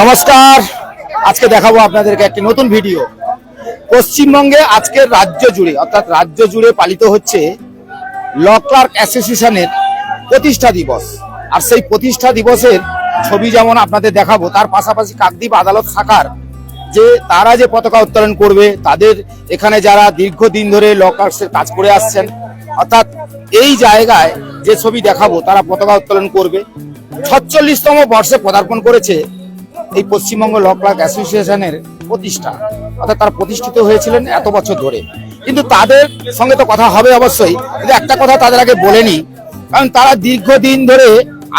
নমস্কার। আজকে দেখাবো আপনাদেরকে একটি নতুন ভিডিও। পশ্চিমবঙ্গে আজকের রাজ্য জুড়ে, অর্থাৎ রাজ্য জুড়ে পালিত হচ্ছে ল ক্লার্ক অ্যাসোসিয়েশনের প্রতিষ্ঠা দিবস। আর সেই প্রতিষ্ঠা দিবসের ছবি যেমন আপনাদের দেখাবো, তার পাশাপাশি কাকদ্বীপ আদালত শাখার যে, তারা যে পতাকা উত্তোলন করবে, তাদের এখানে যারা দীর্ঘদিন ধরে ল ক্লার্কসের কাজ করে আসছেন, অর্থাৎ এই জায়গায় যে ছবি দেখাবো, তারা পতাকা উত্তোলন করবে। ছচল্লিশতম বর্ষে পদার্পণ করেছে এই পশ্চিমবঙ্গ ল ক্লার্ক অ্যাসোসিয়েশনের প্রতিষ্ঠা। অর্থাৎ তারা প্রতিষ্ঠিত হয়েছিলেন এত বছর ধরে। কিন্তু তাদের সঙ্গে তো কথা হবে অবশ্যই। কিন্তু একটা কথা তাদের আগে বলেনি, কারণ তারা দীর্ঘদিন ধরে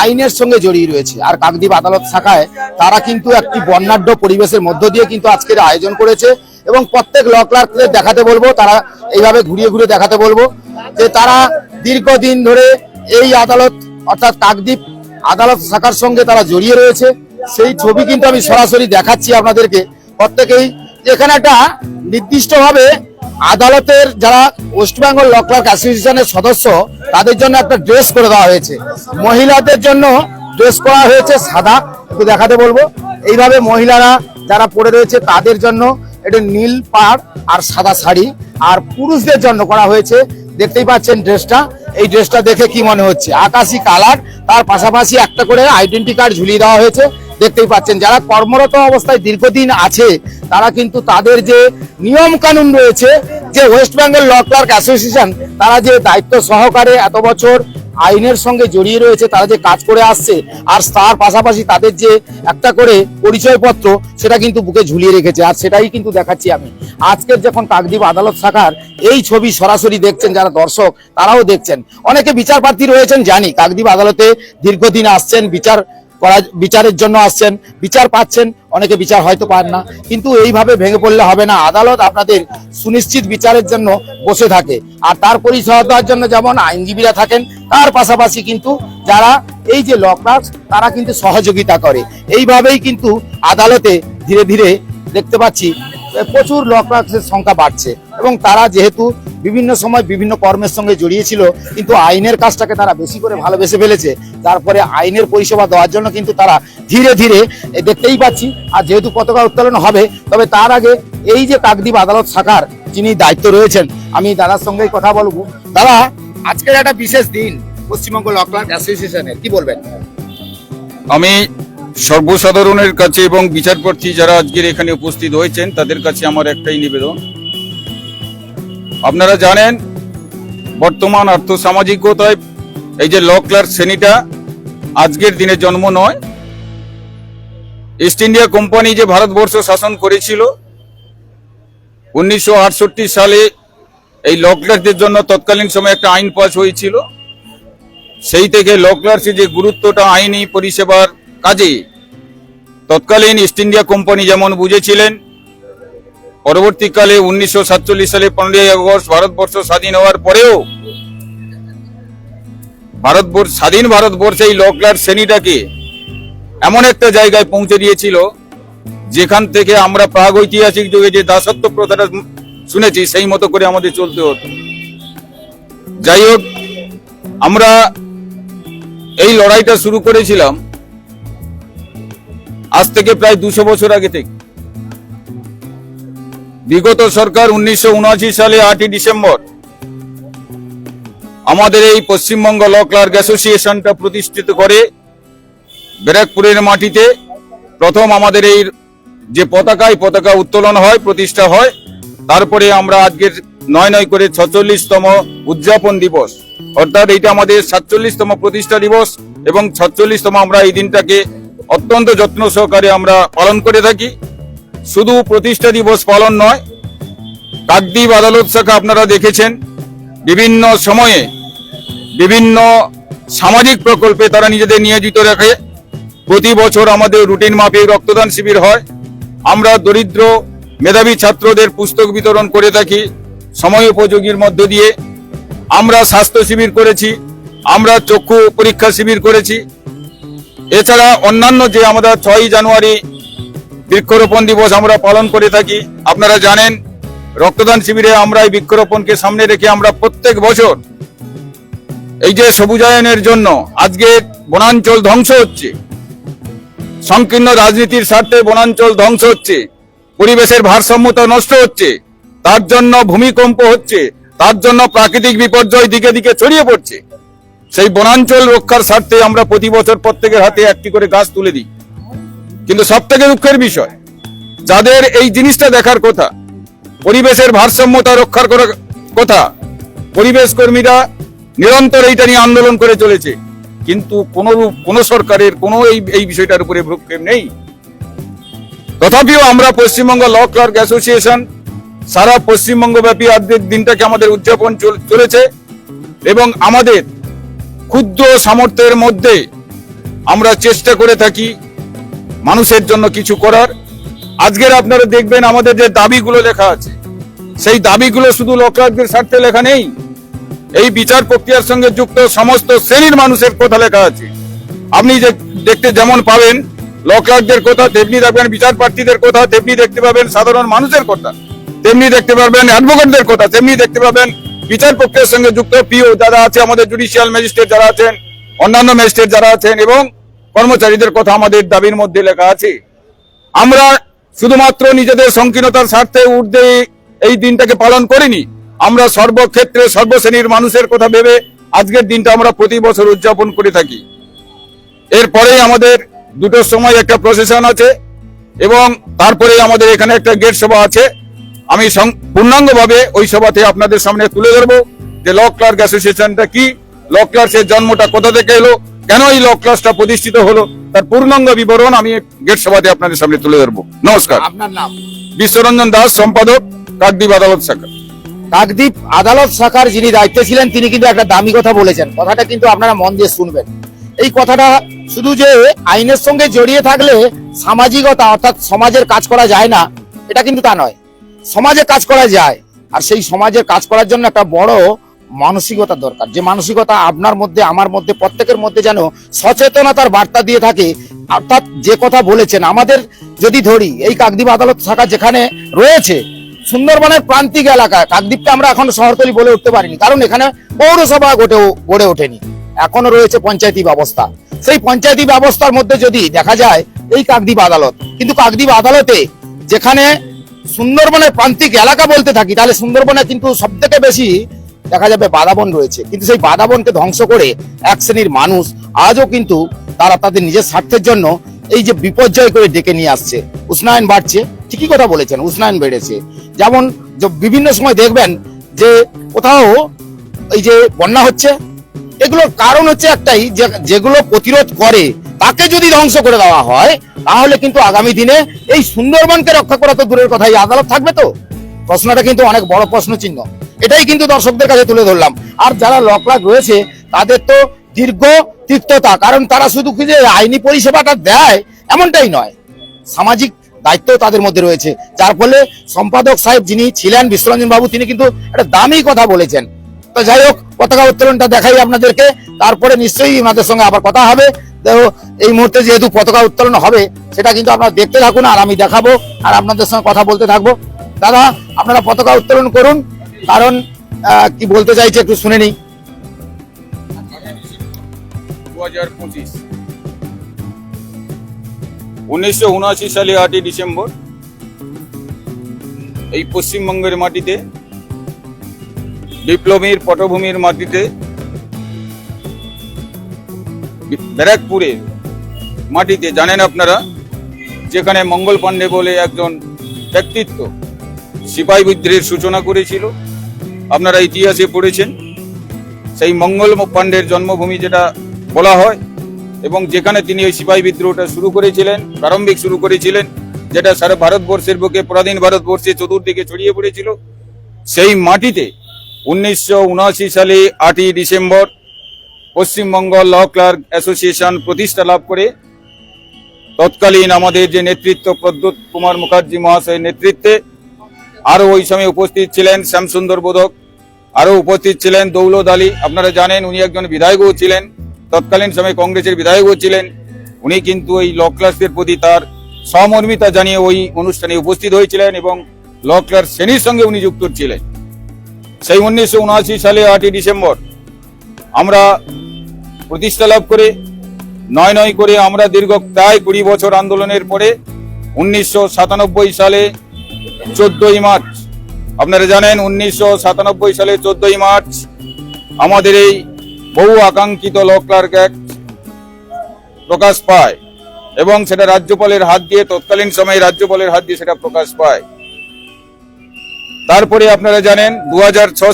আইনের সঙ্গে জড়িয়ে রয়েছে। আর কাকদ্বীপ আদালত শাখায় তারা কিন্তু একটি বর্ণাঢ্য পরিবেশের মধ্য দিয়ে কিন্তু আজকের আয়োজন করেছে এবং প্রত্যেক ল ক্লার্কদের দেখাতে বলব, তারা এইভাবে ঘুরিয়ে ঘুরে দেখাতে বলব যে তারা দীর্ঘদিন ধরে এই আদালত, অর্থাৎ কাকদ্বীপ আদালত শাখার সঙ্গে তারা জড়িয়ে রয়েছে। সেই ছবি কিন্তু আমি সরাসরি দেখাচ্ছি আপনাদেরকে। প্রত্যেকেই এখানে একটা নির্দিষ্টভাবে আদালতের যারা ওয়েস্ট বেঙ্গল ল ক্লার্ক অ্যাসোসিয়েশনের সদস্য, তাদের জন্য একটা ড্রেস করে দেওয়া হয়েছে। মহিলাদের জন্য ড্রেস করা হয়েছে সাদা। একটু দেখাতে বলব। এইভাবে মহিলারা যারা পড়ে রয়েছে তাদের জন্য এটা নীল পাড় আর সাদা শাড়ি। আর পুরুষদের জন্য করা হয়েছে, দেখতেই পাচ্ছেন ড্রেসটা। এই ড্রেসটা দেখে কি মনে হচ্ছে? আকাশি কালার, তার পাশাপাশি একটা করে আইডেন্টি কার্ড ঝুলিয়ে দেওয়া হয়েছে। দেখতেই পাচ্ছেন, যারা কর্মরত অবস্থায় দীর্ঘদিন আছে, তারা কিন্তু তাদের যে নিয়ম কানুন রয়েছে যে West Bengal law clerk association, তারা যে দায়িত্ব সহকারে এত বছর আইনের সঙ্গে জড়িয়ে রয়েছে, তারা যে কাজ করে আসছে, আর তার পাশাপাশি তাদের যে একটা করে পরিচয়পত্র, সেটা কিন্তু বুকে ঝুলিয়ে রেখেছে, আর সেটাই কিন্তু দেখাচ্ছি আমি। আজকের যখন কাকদ্বীপ আদালত শাখার এই ছবি সরাসরি দেখছেন যারা দর্শক, তারাও দেখছেন। অনেকে বিচার প্রার্থী রয়েছেন, জানি কাকদ্বীপ আদালতে দীর্ঘদিন আসছেন, বিচার করা বিচারের জন্য আসছেন, বিচার পাচ্ছেন, অনেকে বিচার হয়তো পান না। কিন্তু এইভাবে ভেঙে পড়লে হবে না। আদালত আপনাদের সুনিশ্চিত বিচারের জন্য বসে থাকে। আর তার পরিসহায়তার জন্য যেমন আইনজীবীরা থাকেন, তার পাশাপাশি কিন্তু যারা এই যে ল তারা কিন্তু সহযোগিতা করে। এইভাবেই কিন্তু আদালতে ধীরে ধীরে দেখতে পাচ্ছি প্রচুর ল সংখ্যা বাড়ছে। এবং তারা যেহেতু বিভিন্ন সময় বিভিন্ন কর্মের সঙ্গে জড়িয়েছিল, কিন্তু আইনের কাজটাকে তারা বেশি করে ভালোবেসে ফেলেছে। তারপরে আইনের পরিষেবা দেওয়ার জন্য কিন্তু তারা ধীরে ধীরে দেখতেই পাচ্ছি, আর যেহেতু পতাকা উত্তোলন হবে, তবে তার আগে এই যে কাকদ্বীপ আদালত শাখার যিনি দায়িত্ব রয়েছেন, আমি দাদার সঙ্গেই কথা বলব। দাদা, আজকের একটা বিশেষ দিন পশ্চিমবঙ্গ ল অ্যাসোসিয়েশনের কি বলবেন? আমি সর্বসাধারণের কাছে এবং বিচারপ্রার্থী যারা আজকের এখানে উপস্থিত হয়েছেন, তাদের কাছে আমার একটাই নিবেদন। আপনারা জানেন, বর্তমান আর্থসামাজিকতায় এই যে ল ক্লার্ক শ্রেণীটা, আজকের দিনে জন্ম নয়। ইস্ট ইন্ডিয়া কোম্পানি যে ভারতবর্ষ শাসন করেছিল, উনিশশো আটষট্টি সালে এই ল ক্লার্কদের জন্য তৎকালীন সময় একটা আইন পাস হয়েছিল। সেই থেকে ল ক্লার্কসের যে গুরুত্বটা আইনি পরিষেবার কাজে, তৎকালীন ইস্ট ইন্ডিয়া কোম্পানি যেমন বুঝেছিলেন পরবর্তীকালে উনিশশো সাতচল্লিশ সালে পনেরোই আগস্ট ভারতবর্ষ স্বাধীন হওয়ার পরেও ভারতবর্ষ, স্বাধীন ভারতবর্ষে এই লকলার শ্রেণীটাকে এমন একটা জায়গায় পৌঁছে দিয়েছিল, যেখান থেকে আমরা প্রাগ ঐতিহাসিক যুগে যে দাসত্ব প্রথাটা শুনেছি, সেই মতো করে আমাদের চলতে হতো। যাই হোক, আমরা এই লড়াইটা শুরু করেছিলাম আজ থেকে প্রায় দুশো বছর আগে থেকে। বিগত সরকার উনিশশো উনআশি সালে আটই ডিসেম্বর আমাদের এই পশ্চিমবঙ্গ ল ক্লার্ক অ্যাসোসিয়েশনটা প্রতিষ্ঠিত করে ব্যারাকপুরের মাটিতে প্রথম আমাদের এই যে পতাকায় পতাকা উত্তোলন হয়, প্রতিষ্ঠা হয়। তারপরে আমরা আজকের নয় নয় করে ছচল্লিশতম উদযাপন দিবস। অর্থাৎ এইটা আমাদের সাতচল্লিশতম প্রতিষ্ঠা দিবস এবং ছচল্লিশতম আমরা এই দিনটাকে অত্যন্ত যত্ন সহকারে আমরা পালন করে থাকি। শুধু প্রতিষ্ঠা দিবস পালন নয়, কাকদ্বীপ আদালত শাখা আপনারা দেখেছেন, বিভিন্ন সময়ে বিভিন্ন সামাজিক প্রকল্পে তারা নিজেদের নিয়োজিত রাখে। প্রতি বছর আমাদের রুটিন মাফিক রক্তদান শিবির হয়। আমরা দরিদ্র মেধাবী ছাত্রদের পুস্তক বিতরণ করে থাকি, সময় উপযোগীর মধ্য দিয়ে। আমরা স্বাস্থ্য শিবির করেছি, আমরা চক্ষু পরীক্ষা শিবির করেছি। এছাড়া অন্যান্য যে আমরা ছয়ই জানুয়ারি বৃক্ষরোপণ দিবস আমরা পালন করে থাকি। আপনারা জানেন, রক্তদান শিবিরে আমরা এই বৃক্ষরোপণকে সামনে রেখে আমরা প্রত্যেক বছর এই যে সবুজায়নের জন্য আজকে বনাঞ্চল ধ্বংস হচ্ছে। সংকীর্ণ রাজনীতির স্বার্থে বনাঞ্চল ধ্বংস হচ্ছে। পরিবেশের ভারসাম্যতা নষ্ট হচ্ছে। তার জন্য ভূমিকম্প হচ্ছে। তার জন্য প্রাকৃতিক বিপর্যয় দিকে দিকে ছড়িয়ে পড়ছে। সেই বনাঞ্চল রক্ষার স্বার্থে আমরা প্রতি বছর প্রত্যেকের হাতে একটি করে গাছ তুলে দিই। কিন্তু সব থেকে দুঃখের বিষয়, যাদের এই জিনিসটা দেখার কথা, পরিবেশের ভারসাম্যতা রক্ষার করার কথা, পরিবেশ কর্মীরা নিরন্তর এইটা নিয়ে আন্দোলন করে চলেছে, কিন্তু কোন কোন সরকারের, কোনো এই এই বিষয়টার উপরে ভ্রুক্ষেপ নেই। তথাপিও আমরা পশ্চিমবঙ্গ ল ক্লার্ক অ্যাসোসিয়েশন, সারা পশ্চিমবঙ্গ ব্যাপী আর্ধেক দিনটাকে আমাদের উদযাপন চল- চলেছে এবং আমাদের ক্ষুদ্র সামর্থ্যের মধ্যে আমরা চেষ্টা করে থাকি মানুষের জন্য কিছু করার। আজকের আপনারা দেখবেন আমাদের যে দাবিগুলো লেখা আছে, সেই দাবিগুলো শুধু লোকরাজ্যের স্বার্থে লেখা নেই। এই বিচার প্রক্রিয়ার সঙ্গে যুক্ত সমস্ত শ্রেণির মানুষের কথা লেখা আছে। আপনি যে দেখতে যেমন পাবেন লোকরাজ্যের কথা, তেমনি দেখবেন বিচার প্রার্থীদের কথা, তেমনি দেখতে পাবেন সাধারণ মানুষের কথা, তেমনি দেখতে পাবেন অ্যাডভোকেটদের কথা, তেমনি দেখতে পাবেন বিচার প্রক্রিয়ার সঙ্গে যুক্ত পিও যারা আছে, আমাদের জুডিশিয়াল ম্যাজিস্ট্রেট যারা আছেন, অন্যান্য ম্যাজিস্ট্রেট যারা আছেন এবং কর্মচারীদের কথা আমাদের দাবির মধ্যে লেখা আছে। আমরা শুধুমাত্র নিজেদের সংকীর্ণতার স্বার্থে ঊর্ধ্বে এই দিনটাকে পালন করিনি। আমরা সর্বক্ষেত্রে সর্বশ্রেণীর মানুষের কথা ভেবে আজকের দিনটা আমরা প্রতি বছর উদযাপন করে থাকি। এরপরেই আমাদের দুটোর সময় একটা প্রসেশন আছে এবং তারপরে আমাদের এখানে একটা গেট সভা আছে। আমি পূর্ণাঙ্গভাবে ওই সভাতে আপনাদের সামনে তুলে ধরবো যে ল ক্লার্ক অ্যাসোসিয়েশনটা কি, ল ক্লার্কের জন্মটা কোথা থেকে এলো কেন এই ল ক্লাসটা প্রতিষ্ঠিত হলো? তার পূর্ণাঙ্গ বিবরণ আমি গেট সভাতে আপনাদের সামনে তুলে ধরবো। নমস্কার। আপনার নাম? বিশ্বরঞ্জন দাস সম্পাদক কাকদ্বীপ আদালত শাখা। কাকদ্বীপ আদালত শাখার যিনি দায়িত্বে ছিলেন তিনি কিন্তু একটা দামি কথা বলেছেন। কথাটা কিন্তু আপনারা মন দিয়ে শুনবেন। এই কথাটা শুধু যে আইনের সঙ্গে জড়িয়ে থাকলে সামাজিকতা অর্থাৎ সমাজের কাজ করা যায় না এটা কিন্তু তা নয়। সমাজে কাজ করা যায় আর সেই সমাজের কাজ করার জন্য একটা বড় মানসিকতা দরকার। যে মানসিকতা আপনার মধ্যে, আমার মধ্যে, প্রত্যেকের মধ্যে যেন সচেতনতার বার্তা দিয়ে থাকে, অর্থাৎ যে কথা বলেছেন, আমাদের যদি ধরি, এই কাকদ্বীপ আদালত শাখা যেখানে রয়েছে, সুন্দরবনের প্রান্তিক এলাকা কাকদ্বীপটা আমরা এখন শহরতলি বলে উঠতে পারিনি, কারণ এখানে পৌরসভা গড়েও গড়ে ওঠেনি। এখনও রয়েছে পঞ্চায়েতি ব্যবস্থা। সেই পঞ্চায়েতি ব্যবস্থার মধ্যে যদি দেখা যায়, এই কাকদ্বীপ আদালত, কিন্তু কাকদ্বীপ আদালতে যেখানে সুন্দরবনের প্রান্তিক এলাকা বলতে থাকি, তাহলে সুন্দরবনে কিন্তু সব থেকে বেশি দেখা যাবে বাদাবন রয়েছে। কিন্তু সেই বাদাবনকে ধ্বংস করে এক শ্রেণির মানুষ আজও কিন্তু তারা তাদের নিজের স্বার্থের জন্য এই যে বিপর্যয় করে ডেকে নিয়ে আসছে। উষ্ণায়ন বাড়ছে, ঠিকই কথা বলেছেন, উষ্ণায়ন বেড়েছে। যেমন বিভিন্ন সময় দেখবেন যে কোথাও এই যে বন্যা হচ্ছে, এগুলোর কারণ হচ্ছে একটাই যেগুলো প্রতিরোধ করে, তাকে যদি ধ্বংস করে দেওয়া হয়, তাহলে কিন্তু আগামী দিনে এই সুন্দরবনকে রক্ষা করা তো দূরের কথা, এই আদালত থাকবে তো? প্রশ্নটা কিন্তু অনেক বড় প্রশ্ন চিহ্ন এটাই কিন্তু দর্শকদের কাছে তুলে ধরলাম। আর যারা লকলাক রয়েছে, তাদের তো দীর্ঘ তিক্ততা, কারণ তারা শুধু যে আইনি পরিষেবাটা দেয়, এমনটাই নয়। সামাজিক দায়িত্ব তাদের মধ্যে রয়েছে। যার ফলে সম্পাদক সাহেব যিনি ছিলেন, বিশ্বরঞ্জন বাবু, তিনি কিন্তু একটা দামি কথা বলেছেন। তো যাই হোক, পতাকা উত্তোলনটা দেখাই আপনাদেরকে। তারপরে নিশ্চয়ই ওনাদের সঙ্গে আবার কথা হবে। এই মুহূর্তে যেহেতু পতাকা উত্তোলন হবে, সেটা কিন্তু আপনারা দেখতে থাকুন আর আমি দেখাবো। আর আপনাদের সঙ্গে কথা বলতে থাকব। দাদা, আপনারা পতাকা উত্তোলন করুন। কারণ কি বলতে চাইছে একটু শুনে পঁচিশ। উনিশশো উনআশি সালে আটই ডিসেম্বর, এই পশ্চিমবঙ্গের মাটিতে, বিপ্লবীর পটভূমির মাটিতে ব্যারাকপুরের মাটিতে, জানেন আপনারা, যেখানে মঙ্গল পাণ্ডে বলে একজন ব্যক্তিত্ব, সিপাহী বিদ্রোহের সূচনা করেছিল। আপনারা ইতিহাসে পড়েছেন, সেই মঙ্গল পাণ্ডের জন্মভূমি যেটা বলা হয়, এবং যেখানে তিনি ওই সিপাহী বিদ্রোহটা শুরু করেছিলেন, প্রারম্ভিক শুরু করেছিলেন, যেটা সারা ভারতবর্ষের বুকে, পরাধীন ভারতবর্ষে চতুর্দিকে ছড়িয়ে পড়েছিল। সেই মাটিতে উনিশশো উনআশি সালে আটই December Paschimbanga law clerk association প্রতিষ্ঠা লাভ করে, তৎকালীন আমাদের যে নেতৃত্ব প্রদ্যুৎ কুমার মুখার্জি মহাশয়ের নেতৃত্বে, আরও ওই সময় উপস্থিত ছিলেন শ্যামসুন্দর বোধক আরও উপস্থিত ছিলেন দৌলত আলী। আপনারা জানেন উনি একজন বিধায়কও ছিলেন। তৎকালীন সময় কংগ্রেসের বিধায়কও ছিলেন। উনি কিন্তু এই ল ক্লাসের প্রতি তার সমর্মিতা জানিয়ে ওই অনুষ্ঠানে উপস্থিত হয়েছিলেন এবং ল ক্লাস শ্রেণির সঙ্গে উনি যুক্ত ছিলেন। সেই উনিশশো উনআশি সালে আটই ডিসেম্বর আমরা প্রতিষ্ঠা লাভ করে, নয় নয় করে আমরা দীর্ঘ প্রায় কুড়ি বছর আন্দোলনের পরে উনিশশো সাতানব্বই সালে চোদ্দই মার্চ আপনারা জানেন উনিশশো সাতানব্বই সালে চোদ্দই মার্চ আমাদের এই বহু আকাঙ্ক্ষিত ল ক্লার্ক অ্যাক্ট প্রকাশ পায় এবং সেটা রাজ্যপালের হাত দিয়ে তৎকালীন সময়ে রাজ্যপালের হাত দিয়ে সেটা প্রকাশ পায়। তারপরে আপনারা জানেন দু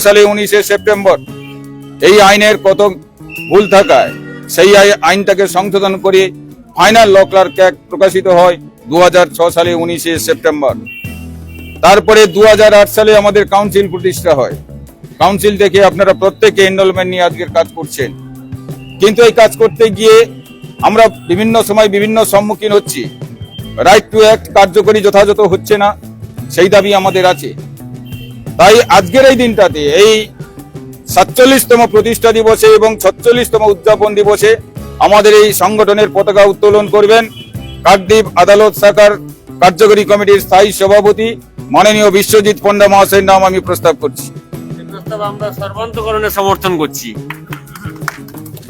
সালে উনিশে সেপ্টেম্বর এই আইনের কত ভুল থাকায় সেই আই- আইনটাকে সংশোধন করে ফাইনাল ল ক্লার্ক অ্যাক্ট প্রকাশিত হয় দু সালে উনিশে সেপ্টেম্বর। তারপরে দু হাজার আট সালে আমাদের কাউন্সিল প্রতিষ্ঠা হয়। কাউন্সিল থেকে আপনারা প্রত্যেকে এনরোলমেন্ট নিয়ে আজকের কাজ করছেন। কিন্তু এই কাজ করতে গিয়ে আমরা বিভিন্ন সময় বিভিন্ন সম্মুখীন হচ্ছি। রাইট টু অ্যাক্ট কার্যকরী যথাযথ হচ্ছে না, সেই দাবি আমাদের আছে। তাই আজকের এই দিনটাতে, এই সাতচল্লিশতম প্রতিষ্ঠা দিবসে এবং ছচল্লিশতম উদযাপন দিবসে আমাদের এই সংগঠনের পতাকা উত্তোলন করবেন কাকদ্বীপ আদালত শাখার কার্যকরী কমিটির স্থায়ী সভাপতি মাননীয় বিশ্বজিৎ পণ্ডা মহাশয়ের নাম আমি প্রস্তাব করছি। এই প্রস্তাব আমরা সর্বান্তকরণে সমর্থন করছি।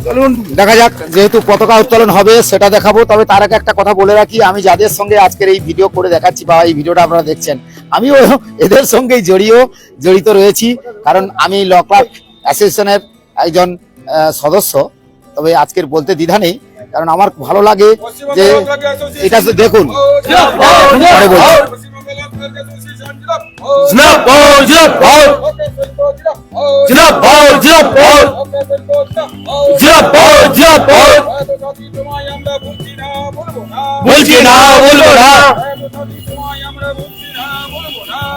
চলুন দেখা যাক যেহেতু পতাকা উত্তোলন হবে সেটা দেখাবো। তবে তার আগে একটা কথা বলে রাখি আমি যাদের সঙ্গে আজকের এই ভিডিও করে দেখাচ্ছি বা এই ভিডিওটা আপনারা দেখছেন আমিও এদের সঙ্গেই জড়িয়ে জড়িত রয়েছি। কারণ আমি ল ক্লার্ক অ্যাসোসিয়েশনের একজন সদস্য তবে আজকের বলতে দ্বিধা নেই, কারণ আমার ভালো লাগে যে এটা দেখুন। বলছি না, বলব না।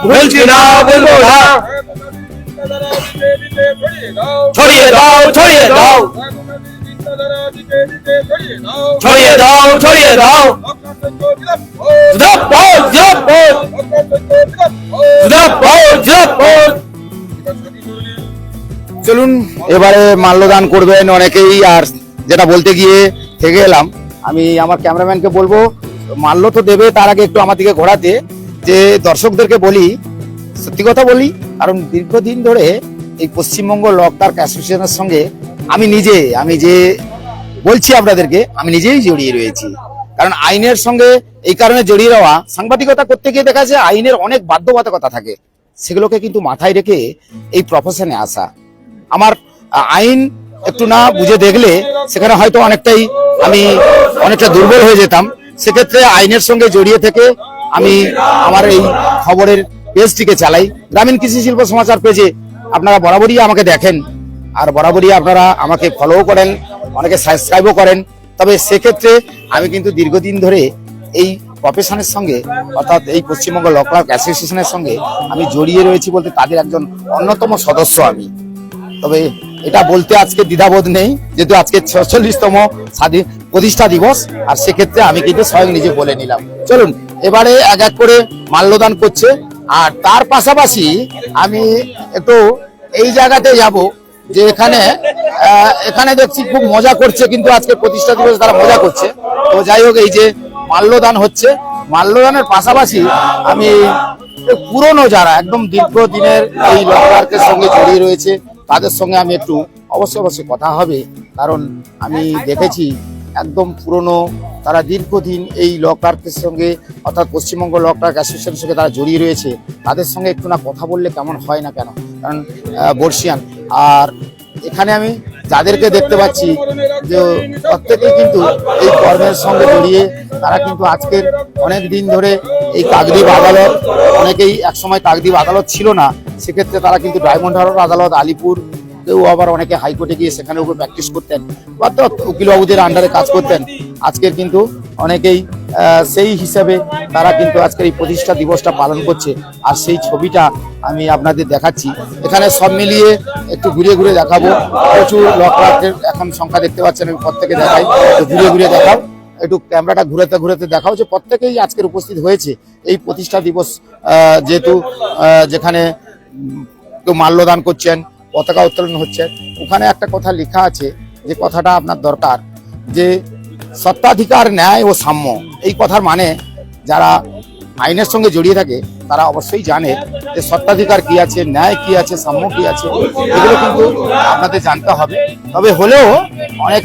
বলছি না, বলব না। ছড়িয়ে দাও ছড়িয়ে দাও। ছড়িয়ে চলুন, এবারে মাল্যদান করবেন অনেকেই, আর যেটা বলতে গিয়ে থেকে এলাম। আমি আমার ক্যামেরাম্যানকে বলব, মাল্য তো দেবে, তার আগে একটু আমার দিকে ঘোরাতে, যে দর্শকদেরকে বলি, সত্যি কথা বলি, কারণ দীর্ঘদিন ধরে এই পশ্চিমবঙ্গ ল ক্লার্ক অ্যাসোসিয়েশনের সঙ্গে আমি নিজে, আমি যে বলছি আপনাদেরকে, আমি নিজেই জড়িয়ে রয়েছি। কারণ আইনের সঙ্গে এই কারণে জড়িয়ে দেওয়া সাংবাদিকতা করতে গিয়ে দেখা যায় আইনের অনেক বাধ্যবাধকতা থাকে। সেগুলোকে কিন্তু মাথায় রেখে এই প্রফেশনে আসা। আমার আইন একটু না বুঝে দেখলে সেখানে হয়তো অনেকটাই আমি অনেকটা দুর্বল হয়ে যেতাম। সেক্ষেত্রে আইনের সঙ্গে জড়িয়ে থেকে আমি আমার এই খবরের পেজটিকে চালাই। গ্রামীণ কৃষি শিল্প সমাচার পেজে আপনারা বরাবরই আমাকে দেখেন। আর বরাবরই আপনারা আমাকে ফলোও করেন, অনেকে সাবস্ক্রাইবও করেন। তবে সেক্ষেত্রে আমি কিন্তু দীর্ঘদিন ধরে এই প্রফেশনের সঙ্গে, অর্থাৎ এই পশ্চিমবঙ্গ ল ক্লার্ক অ্যাসোসিয়েশনের সঙ্গে আমি জড়িয়ে রয়েছি বলতে তাদের একজন অন্যতম সদস্য আমি। তবে এটা বলতে আজকে দ্বিধাবোধ নেই, যেহেতু আজকে ছচল্লিশতম স্বাধীন প্রতিষ্ঠা দিবস, আর সেক্ষেত্রে আমি কিন্তু স্বয়ং নিজে বলে নিলাম। চলুন, এবারে এক এক করে মাল্যদান করছে, আর তার পাশাপাশি আমি একটু এই জায়গাতে যাব। যে এখানে এখানে দেখছি খুব মজা করছে, কিন্তু আজকে প্রতিষ্ঠা দিবস তারা মজা করছে। তো যাই হোক, এই যে মাল্যদান হচ্ছে, মাল্যদানের পাশাপাশি আমি পুরনো যারা, একদম দীর্ঘদিনের এই লকডাউনের সঙ্গে জড়িয়ে রয়েছে, তাদের সঙ্গে আমি একটু অবশ্যই অবশ্যই কথা হবে, কারণ আমি দেখেছি একদম পুরনো, তারা দীর্ঘদিন এই লকডাউনের সঙ্গে, অর্থাৎ পশ্চিমবঙ্গ লকডাউন অ্যাসোসিয়েশনের সঙ্গে তারা জড়িয়ে রয়েছে। তাদের সঙ্গে একটু না কথা বললে কেমন হয় না কেন? কারণ বর্ষিয়ান। আর এখানে আমি যাদেরকে দেখতে পাচ্ছি, যে প্রত্যেকেই কিন্তু এই কর্মের সঙ্গে জড়িয়ে, তারা কিন্তু আজকের অনেক দিন ধরে এই কাকদ্বীপ আদালত, অনেকেই একসময় কাকদ্বীপ আদালত ছিল না, সেক্ষেত্রে তারা কিন্তু ডায়মন্ড হারবার আদালত, আলিপুর কেউ আবার অনেকে হাইকোর্টে গিয়ে সেখানেও প্র্যাকটিস করতেন বা তো উকিলবাবুদের আন্ডারে কাজ করতেন। আজকের কিন্তু অনেকেই সেই হিসাবে তারা কিন্তু আজকের এই প্রতিষ্ঠা দিবসটা পালন করছে। আর সেই ছবিটা আমি আপনাদের দেখাচ্ছি। এখানে সব মিলিয়ে একটু ঘুরে ঘুরে দেখাবো। প্রচুর লকডাউনের এখন সংখ্যা দেখতে পাচ্ছেন, আমি প্রত্যেকে দেখাই। ঘুরে ঘুরে দেখাও। একটু ক্যামেরাটা ঘুরেতে ঘুরেতে দেখাও যে প্রত্যেকেই আজকের উপস্থিত হয়েছে। এই প্রতিষ্ঠা দিবস যেহেতু যেখানে কেউ মাল্যদান করছেন পতাকা উত্তোলন হচ্ছে। ওখানে একটা কথা লেখা আছে, যে কথাটা আপনার দরকার, যে সত্ত্বাধিকার, ন্যায় ও সাম্য, এই কথার মানে যারা আইনের সঙ্গে জড়িয়ে থাকে, তারা অবশ্যই জানে যে সত্ত্বাধিকার কি আছে, ন্যায় কি আছে, সাম্য কি আছে, এগুলো কিন্তু আপনাদের জানতে হবে। তবে হলেও অনেক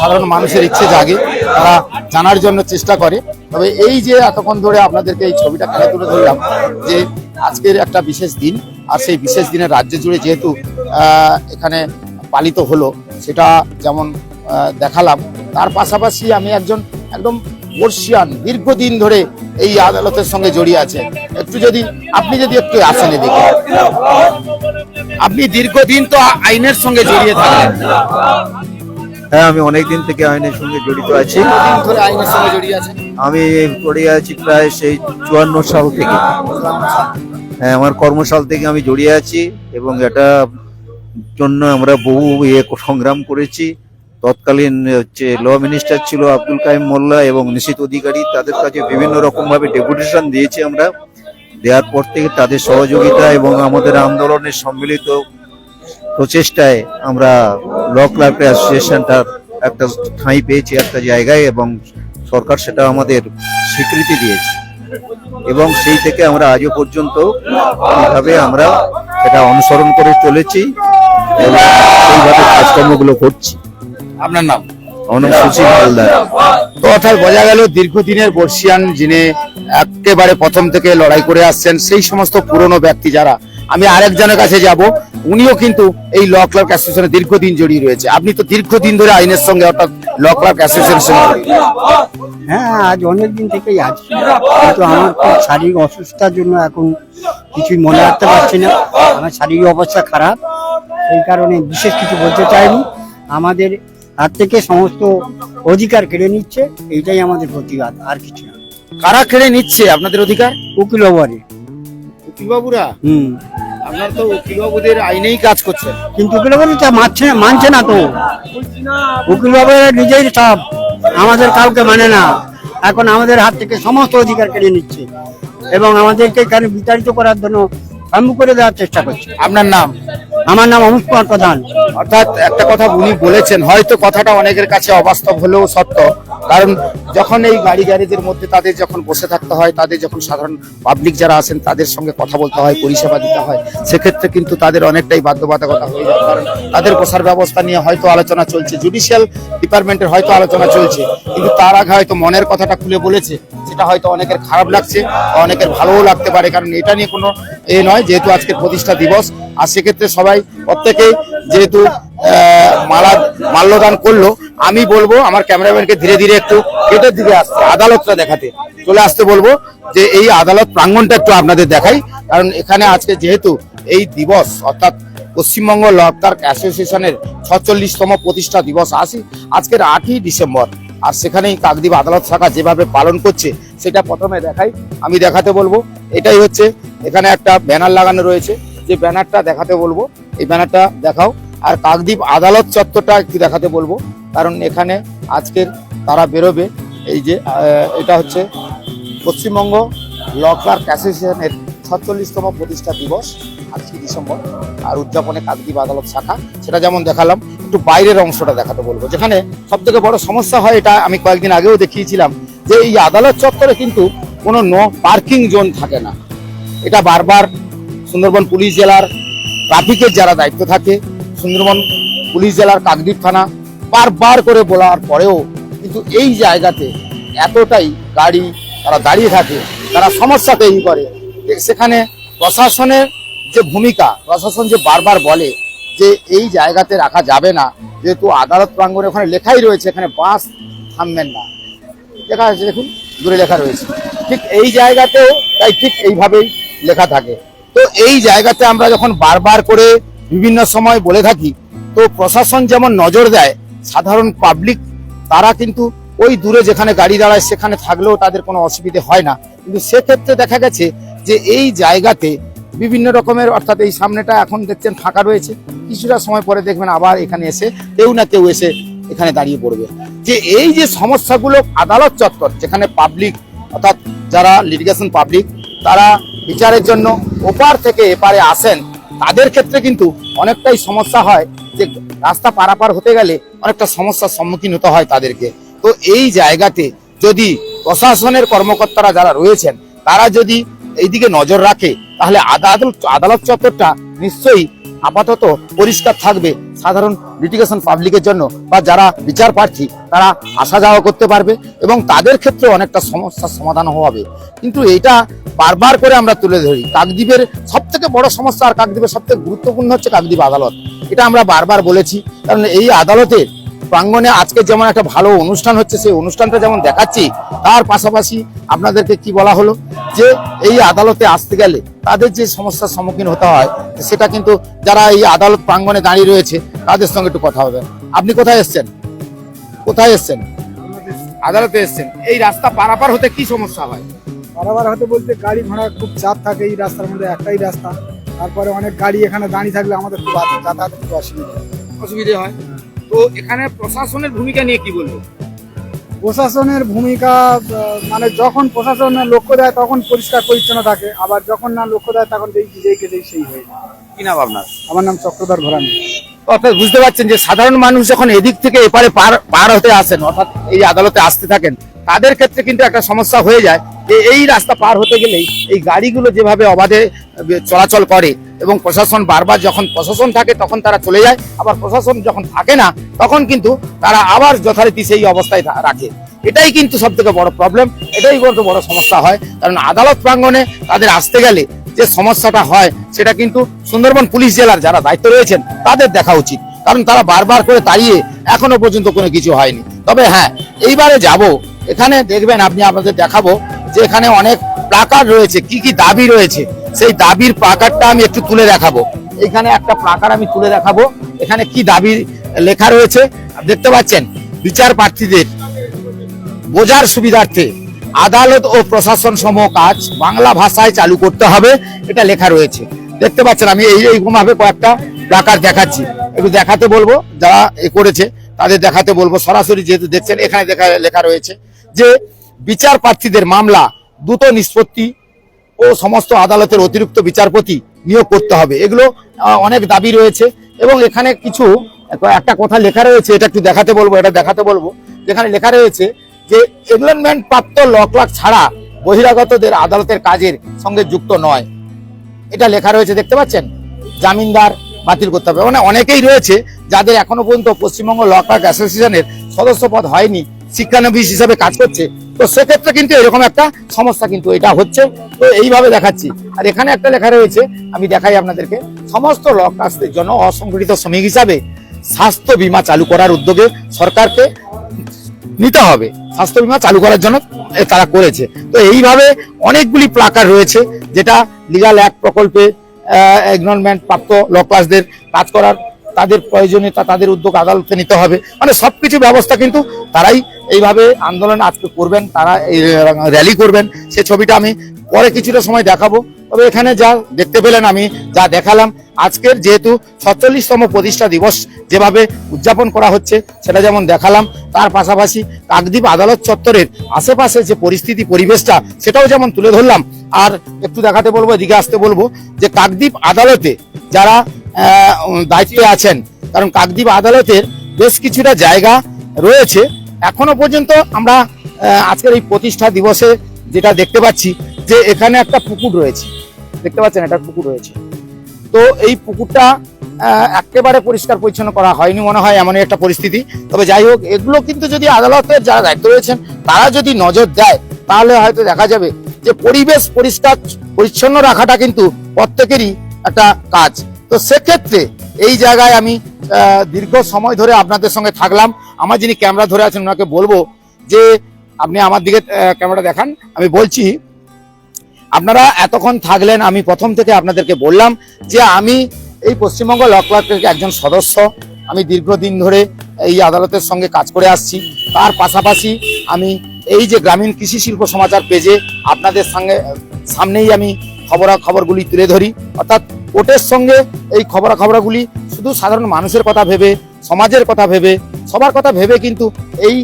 সাধারণ মানুষের ইচ্ছে জাগে, তারা জানার জন্য চেষ্টা করে। তবে এই যে এতক্ষণ ধরে আপনাদেরকে এই ছবিটা কেন তুলে ধরলাম, যে আজকের একটা বিশেষ দিন, আর সেই বিশেষ দিনে রাজ্য জুড়ে যেহেতু এখানে পালিত হলো, সেটা যেমন দেখালাম, তার পাশাপাশি আমি একজন একদম বর্ষিয়ান, দীর্ঘদিন ধরে এই আদালতের সঙ্গে জড়িয়ে আছে। একটু যদি আপনি যদি একটু আসেন এদিকে। আপনি দীর্ঘদিন তো আইনের সঙ্গে জড়িয়ে থাকেন। হ্যাঁ আমি অনেকদিন থেকে আইনের সঙ্গে জড়িত আছি। ধরে আইনের সঙ্গে জড়িয়ে আছেন। আমি জড়িয়ে আছি প্রায় সেই চুয়ান্ন সাল থেকে। হ্যাঁ আমার কর্মশাল থেকে আমি জড়িয়ে আছি এবং এটা জন্য আমরা বহু ইয়ে সংগ্রাম করেছি। তৎকালীন হচ্ছে ল মিনিস্টার ছিল আব্দুল কাইম মোল্লা এবং নিশিত অধিকারী তাদের কাছে বিভিন্ন রকম ভাবে ডেপুটেশন দিয়েছি আমরা। দেওয়ার পর থেকে তাদের সহযোগিতা এবং আমাদের আন্দোলনের সম্মিলিত প্রচেষ্টায় আমরা ল ক্লার্ক অ্যাসোসিয়েশনটার একটা ঠাঁই পেয়েছি একটা জায়গায় এবং সরকার সেটা আমাদের স্বীকৃতি দিয়েছে। এবং সেই থেকে আমরা আজও পর্যন্ত এইভাবে আমরা সেটা অনুসরণ করে চলেছি এবং সেইভাবে কাজকর্মগুলো করছি। আপনার নাম? হালদার। তো অর্থাৎ বোঝা গেল দীর্ঘদিনের বর্ষিয়ান যিনি একেবারে প্রথম থেকে লড়াই করে আসছেন সেই সমস্ত পুরনো ব্যক্তি যারা আমি আরেকজনের কাছে যাব উনিও কিন্তু এই ল ক্লার্ক অ্যাসোসিয়েশনে দীর্ঘদিন জড়িয়ে রয়েছে। আপনি তো দীর্ঘদিন ধরে আইনের সঙ্গে অর্থাৎ ল ক্লার্ক জড়িয়ে। হ্যাঁ আজ অনেক দিন থেকেই আছি। কিন্তু আমার খুব শারীরিক অসুস্থতার জন্য এখন কিছুই মনে রাখতে পারছি না। আমার শারীরিক অবস্থা খারাপ এই কারণে বিশেষ কিছু বলতে চাইনি। আমাদের হাত থেকে সমস্ত অধিকার কেড়ে নিচ্ছে এইটাই আমাদের প্রতিবাদ আর কিছু না। কারা কেড়ে নিচ্ছে আপনাদের অধিকার? উকিল ওভারে উকিলবাবুরা? হুম। আপনার তো উকিলবাবুদের আইনেই কাজ করছেন। কিন্তু উকিল ওভারে তা মানছে না মানছে না তো। উকিল ওভারে নিজেই সব আমাদের কাউকে মানে না। এখন আমাদের হাত থেকে সমস্ত অধিকার কেড়ে নিচ্ছে। এবং আমাদেরকে এখানে বিতাড়িত করার জন্য সম্মুখ করে দেওয়ার চেষ্টা করছে। আপনার নাম? আমার নাম অমিত কুমার প্রধান। অর্থাৎ একটা কথা উনি বলেছেন, হয়তো কথাটা অনেকের কাছে অবাস্তব হলেও সত্য। কারণ যখন এই গাড়ি গ্যারেজের মধ্যে তাদের যখন বসে থাকতে হয়, তাদের যখন সাধারণ পাবলিক যারা আছেন, তাদের সঙ্গে কথা বলতে হয়, পরিষেবা দিতে হয়, সেক্ষেত্রে কিন্তু তাদের অনেকটাই বাধ্যবাধকতা হয়ে যায়। কারণ তাদের বসার ব্যবস্থা নিয়ে হয়তো আলোচনা চলছে জুডিশিয়াল ডিপার্টমেন্টের হয়তো আলোচনা চলছে, কিন্তু তার আগে হয়তো মনের কথাটা খুলে বলেছে সেটা হয়তো অনেকের খারাপ লাগছে অনেকের ভালোও লাগতে পারে। কারণ এটা নিয়ে কোনো এ নয়, যেহেতু আজকে প্রতিষ্ঠা দিবস, আর সেক্ষেত্রে সবাই প্রত্যেকেই যেহেতু মালা মাল্যদান করল। আমি বলব, আমার ক্যামেরাম্যানকে ধীরে ধীরে একটু গেটের দিকে আসতে, আদালতটা দেখাতে। চলে আসতে বলব যে এই আদালত প্রাঙ্গণটা একটু আপনাদের দেখাই, কারণ এখানে আজকে যেহেতু এই দিবস, অর্থাৎ পশ্চিমবঙ্গ ল ক্লার্ক অ্যাসোসিয়েশনের ছচল্লিশতম প্রতিষ্ঠা দিবস আসি আজকের আটই ডিসেম্বর, আর সেখানেই কাকদ্বীপ আদালত শাখা যেভাবে পালন করছে, সেটা প্রথমে দেখাই। আমি দেখাতে বলব, এটাই হচ্ছে, এখানে একটা ব্যানার লাগানো রয়েছে, যে ব্যানারটা দেখাতে বলব, এই ব্যানারটা দেখাও। আর কাকদ্বীপ আদালত চত্বরটা একটু দেখাতে বলব। কারণ এখানে আজকের তারা বেরোবে। এই যে এটা হচ্ছে পশ্চিমবঙ্গ ল ক্লার্ক অ্যাসোসিয়েশনের ছচল্লিশতম প্রতিষ্ঠা দিবস, আজকে ডিসেম্বর, আর উদযাপনে কাকদ্বীপ আদালত শাখা। সেটা যেমন দেখালাম, একটু বাইরের অংশটা দেখাতে বলব। যেখানে সব থেকে বড় সমস্যা হয়, এটা আমি কয়েকদিন আগেও দেখিয়েছিলাম, যে এই আদালত চত্বরে কিন্তু কোনো নো পার্কিং জোন থাকে না। এটা বারবার সুন্দরবন পুলিশ জেলার ট্রাফিকের যারা দায়িত্ব থাকে সুন্দরবন পুলিশ জেলার কাকদ্বীপ থানা বারবার করে বলার পরেও কিন্তু এই জায়গাতে এতটাই গাড়ি তারা দাঁড়িয়ে থাকে, তারা সমস্যা তৈরি করে। সেখানে প্রশাসনের যে ভূমিকা, প্রশাসন যে বারবার বলে যে এই জায়গাতে রাখা যাবে না, যেহেতু আদালত প্রাঙ্গণে ওখানে লেখাই রয়েছে, এখানে বাস থামবেন না। লেখা আছে দেখুন, দূরে লেখা রয়েছে। ঠিক এই জায়গাতেও তাই ঠিক এইভাবেই লেখা থাকে। তো এই জায়গাতে আমরা যখন বারবার করে বিভিন্ন সময় বলে থাকি, তো প্রশাসন যেমন নজর দেয় সাধারণ পাবলিক তারা কিন্তু ওই দূরে যেখানে গাড়ি দাঁড়ায় সেখানে থাকলেও তাদের কোনো অসুবিধে হয় না। কিন্তু সেক্ষেত্রে দেখা গেছে যে এই জায়গাতে বিভিন্ন রকমের, অর্থাৎ এই সামনেটা এখন দেখছেন ফাঁকা রয়েছে, কিছুটা সময় পরে দেখবেন আবার এখানে এসে কেউ না কেউ এসে এখানে দাঁড়িয়ে পড়বে। যে এই যে সমস্যাগুলো আদালত চত্বর, যেখানে পাবলিক অর্থাৎ যারা লিটিগেশন পাবলিক তারা বিচারের জন্য ওপার থেকে এপারে আসেন তাদের ক্ষেত্রে কিন্তু অনেকটাই সমস্যা হয় যে রাস্তা পারাপার হতে গেলে অনেকটা সমস্যার সম্মুখীন হতে হয় তাদেরকে। তো এই জায়গাতে যদি প্রশাসনের কর্মকর্তারা যারা রয়েছেন, তারা যদি এইদিকে নজর রাখে, তাহলে আদালত আদালত চত্বরটা নিশ্চয়ই আপাতত পরিষ্কার থাকবে সাধারণ লিটিগেশন পাবলিকের জন্য বা যারা বিচার প্রার্থী, তারা আসা যাওয়া করতে পারবে এবং তাদের ক্ষেত্রে অনেকটা সমস্যার সমাধান হবে। কিন্তু এটা বারবার করে আমরা তুলে ধরি। কাকদ্বীপের বড় সমস্যা আর কাকদ্বীপের সব থেকে গুরুত্বপূর্ণ হচ্ছে কাকদ্বীপ আদালত। এটা আমরা বারবার বলেছি, কারণ এই আদালতের প্রাঙ্গনে আজকে যেমন একটা ভালো অনুষ্ঠান হচ্ছে, সেই অনুষ্ঠানটা যেমন দেখাচ্ছি, তার পাশাপাশি আপনাদেরকে কি বলা হলো যে এই আদালতে আসতে গেলে তাদের যে সমস্যার সম্মুখীন হতে হয়, সেটা কিন্তু যারা এই আদালত প্রাঙ্গনে দাঁড়িয়ে রয়েছে, তাদের সঙ্গে একটু কথা হবে। আপনি কোথায় এসছেন? কোথায় এসছেন? আদালতে এসছেন। এই রাস্তা পারাপার হতে কি সমস্যা হয়? বারবার হতে বলতে গাড়ি ঘোড়া খুব চাপ থাকে এই রাস্তার মধ্যে একটাই রাস্তা। তারপরে অনেক গাড়ি এখানে দাঁড়িয়ে থাকলে আমাদের খুব যাতায়াতে খুব অসুবিধা হয়। অসুবিধে হয়। তো এখানে প্রশাসনের ভূমিকা নিয়ে কি বলব? প্রশাসনের ভূমিকা মানে যখন প্রশাসন লক্ষ্য দেয় তখন পরিষ্কার পরিচ্ছন্ন থাকে আবার যখন না লক্ষ্য দেয় তখন যেই যেই যেই সেই হয়ে। যায়। কি নাম আপনার? আমার নাম চক্রধর ভরানি অর্থাৎ বুঝতে পারছেন যে সাধারণ মানুষ যখন এদিক থেকে এপারে পার পার হতে আসেন অর্থাৎ এই আদালতে আসতে থাকেন তাদের ক্ষেত্রে কিন্তু একটা সমস্যা হয়ে যায়। এই রাস্তা পার হতে গেলেই এই গাড়িগুলো যেভাবে অবাধে চলাচল করে এবং প্রশাসন বারবার যখন প্রশাসন থাকে তখন তারা চলে যায়, আবার প্রশাসন যখন থাকে না, তখন কিন্তু তারা আবার যথারীতি সেই অবস্থায় রাখে। এটাই কিন্তু সব থেকে বড় প্রবলেম এটাই বলতে বড় সমস্যা হয়। কারণ আদালত প্রাঙ্গণে তাদের আসতে গেলে যে সমস্যাটা হয়, সেটা কিন্তু সুন্দরবন পুলিশ জেলার যারা দায়িত্ব রয়েছেন, তাদের দেখা উচিত। কারণ তারা বারবার করে তাড়িয়ে এখনও পর্যন্ত কোনো কিছু হয়নি। তবে হ্যাঁ এইবারে যাব। এখানে দেখবেন আপনি আপনাদের দেখাবো যে এখানে অনেক প্লাকার্ড রয়েছে, কি কি দাবি রয়েছে, সেই দাবির প্লাকার্ডটা আমি একটু তুলে দেখাবো। এখানে একটা প্লাকার্ড আমি তুলে দেখাবো। এখানে কি দাবি লেখা রয়েছে? দেখতে পাচ্ছেন, বিচার প্রার্থীদের বোঝার সুবিধার্থে আদালত ও প্রশাসন সমূহ কাজ বাংলা ভাষায় চালু করতে হবে, এটা লেখা রয়েছে। দেখতে পাচ্ছেন, আমি এই এইরকম ভাবে কয়েকটা প্লাকার দেখাচ্ছি। একটু দেখাতে বলব, যারা এ করেছে, তাদের দেখাতে বলব। সরাসরি যেহেতু দেখছেন, এখানে দেখা লেখা রয়েছে যে বিচার প্রার্থীদের মামলা, দ্রুত নিষ্পত্তি ও সমস্ত আদালতের অতিরিক্ত বিচারপতি নিয়োগ করতে হবে। এগুলো অনেক দাবি রয়েছে এবং এখানে কিছু, একটা কথা লেখা রয়েছে, এটা একটু দেখাতে বলব, এটা দেখাতে বলব। যেখানে লেখা রয়েছে যে এমপ্লয়মেন্ট প্রাপ্ত লক লাখ ছাড়া বহিরাগতদের আদালতের কাজের সঙ্গে যুক্ত নয়। এটা লেখা রয়েছে, দেখতে পাচ্ছেন? জামিনদার বাতিল করতে হবে। মানে অনেকেই রয়েছে যাদের এখনও পর্যন্ত পশ্চিমবঙ্গ ল ক্লার্ক অ্যাসোসিয়েশনের সদস্য পদ হয়নি, শিক্ষানবিশ হিসাবে কাজ করছে তো সেক্ষেত্রে কিন্তু এরকম একটা সমস্যা কিন্তু এটা হচ্ছে। তো এইভাবে দেখাচ্ছি। আর এখানে একটা লেখা রয়েছে, আমি দেখাই আপনাদেরকে। সমস্ত ল ক্লাসদের জন্য অসংগঠিত শ্রমিক হিসাবে স্বাস্থ্য বীমা চালু করার উদ্যোগে সরকারকে নিতে হবে। স্বাস্থ্য বীমা চালু করার জন্য তারা করেছে। তো এইভাবে অনেকগুলি প্লাকার রয়েছে, যেটা লিগাল অ্যাক্ট প্রকল্পে এগনমেন্ট প্রাপ্ত ল কাজ করার তাদের প্রয়োজনীয়তা, তাদের উদ্যোগ আদালতে নিতে হবে। মানে সবকিছু ব্যবস্থা কিন্তু তারাই এইভাবে আন্দোলন আজকে করবেন, তারা এই র্যালি করবেন। সে ছবিটা আমি পরে কিছুটা সময় দেখাবো। তবে এখানে যা দেখতে পেলেন আমি, যা দেখালাম, আজকের যেহেতু ছচল্লিশতম প্রতিষ্ঠা দিবস যেভাবে উদযাপন করা হচ্ছে, সেটা যেমন দেখালাম, তার পাশাপাশি কাকদ্বীপ আদালত চত্বরের আশেপাশে যে পরিস্থিতি, পরিবেশটা, সেটাও যেমন তুলে ধরলাম। আর একটু দেখাতে বলব, এদিকে আসতে বলব যে কাকদ্বীপ আদালতে যারা দায়িত্বে আছেন। কারণ কাকদ্বীপ আদালতের বেশ কিছুটা জায়গা রয়েছে। এখনও পর্যন্ত আমরা আজকের এই প্রতিষ্ঠা দিবসে যেটা দেখতে পাচ্ছি যে এখানে একটা পুকুর রয়েছে। দেখতে পাচ্ছেন, একটা পুকুর রয়েছে। তো এই পুকুরটা একেবারে পরিষ্কার পরিচ্ছন্ন করা হয়নি মনে হয়, এমনই একটা পরিস্থিতি। তবে যাই হোক, এগুলো কিন্তু যদি আদালতের যারা দায়িত্ব রয়েছেন, তারা যদি নজর দেয়, তাহলে হয়তো দেখা যাবে যে পরিবেশ পরিষ্কার, পরিচ্ছন্ন রাখাটা কিন্তু প্রত্যেকেরই একটা কাজ। তো সেক্ষেত্রে এই জায়গায় আমি দীর্ঘ সময় ধরে আপনাদের সঙ্গে থাকলাম। আমার যিনি ক্যামেরা ধরে আছেন, ওনাকে বলব যে, আপনি আমার দিকে ক্যামেরা দেখান। আমি বলছি, আপনারা এতক্ষণ থাকলেন, আমি প্রথম থেকে আপনাদেরকে বললাম যে, আমি এই পশ্চিমবঙ্গ ল ক্লার্কের একজন সদস্য। আমি দীর্ঘদিন ধরে এই আদালতের সঙ্গে কাজ করে আসছি। তার পাশাপাশি আমি এই যে গ্রামীণ কৃষি শিল্প সমাচার পেজে আপনাদের সঙ্গে, সামনেই আমি খবরা খবরগুলি তুলে ধরি। অর্থাৎ কোর্টের সঙ্গে এই খবরা খবরাগুলি শুধু সাধারণ মানুষের কথা ভেবে, সমাজের কথা ভেবে, সবার কথা ভেবে কিন্তু এই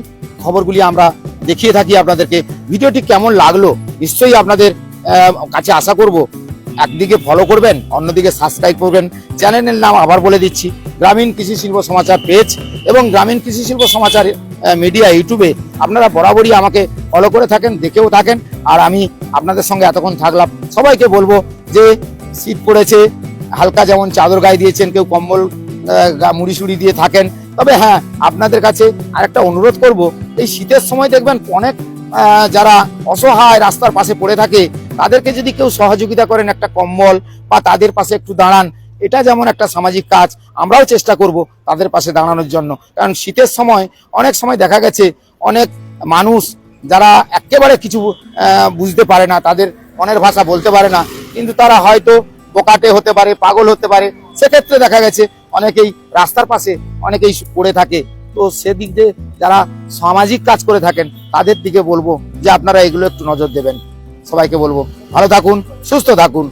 খবরগুলি আমরা দেখিয়ে থাকি আপনাদেরকে। ভিডিওটি কেমন লাগল নিশ্চয়ই আপনাদের কাছে আশা করব। একদিকে ফলো করবেন, অন্যদিকে সাবস্ক্রাইব করবেন। চ্যানেলের নাম আবার বলে দিচ্ছি, গ্রামীণ কৃষি শিল্প সমাচার পেজ এবং গ্রামীণ কৃষি শিল্প সমাচার মিডিয়া ইউটিউবে আপনারা বরাবরই আমাকে ফলো করে থাকেন দেখেও থাকেন। আর আমি আপনাদের সঙ্গে এতক্ষণ থাকলাম। সবাইকে বলব যে শীত পড়েছে হালকা যেমন চাদর গায়ে দিয়েছেন কেউ কম্বল আহ, মুড়ি সুড়ি দিয়ে থাকেন। তবে হ্যাঁ আপনাদের কাছে আরেকটা অনুরোধ করব এই শীতের সময় দেখবেন অনেক যারা অসহায় রাস্তার পাশে পড়ে থাকে তাদেরকে যদি কেউ সহযোগিতা করেন একটা কম্বল বা তাদের পাশে একটু দাঁড়ান এটা যেমন একটা সামাজিক কাজ, আমরাও চেষ্টা করব তাদের পাশে দাঁড়ানোর জন্য। কারণ শীতের সময় অনেক সময় দেখা গেছে অনেক মানুষ যারা একেবারে কিছু বুঝতে পারে না, তাদের মনের ভাষা বলতে পারে না, কিন্তু তারা হয়তো বোকাটে হতে পারে, পাগল হতে পারে। সেক্ষেত্রে দেখা গেছে অনেকেই রাস্তার পাশে অনেকেই পড়ে থাকে। তো সেদিক দিয়ে যারা সামাজিক কাজ করে থাকেন, তাদের দিকে বলব যে আপনারা এগুলো একটু নজর দেবেন। সবাইকে বলব, ভালো থাকুন, সুস্থ থাকুন।